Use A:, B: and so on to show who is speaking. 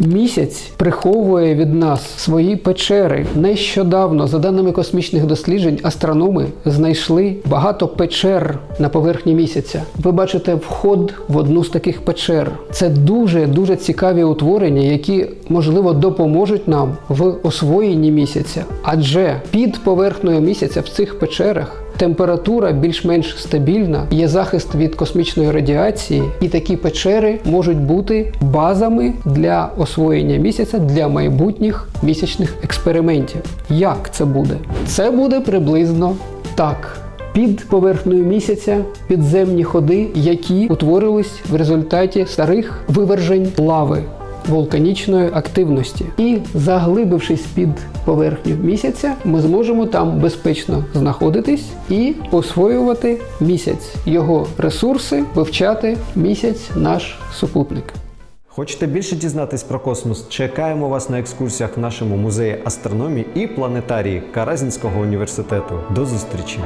A: Місяць приховує від нас свої печери. Нещодавно, за даними космічних досліджень, астрономи знайшли багато печер на поверхні місяця. Ви бачите вход в одну з таких печер. Це дуже дуже цікаві утворення, які можливо допоможуть нам в освоєнні місяця. Адже під поверхнею місяця в цих печерах температура більш-менш стабільна, є захист від космічної радіації, і такі печери можуть бути базами для освоєння місяця для майбутніх місячних експериментів. Як це буде? Це буде приблизно так. Під поверхнею місяця підземні ходи, які утворились в результаті старих вивержень лави вулканічної активності. І заглибившись під поверхню місяця, ми зможемо там безпечно знаходитись і освоювати місяць, його ресурси, вивчати місяць наш супутник.
B: Хочете більше дізнатись про космос? Чекаємо вас на екскурсіях в нашому музеї астрономії і планетарії Каразінського університету. До зустрічі!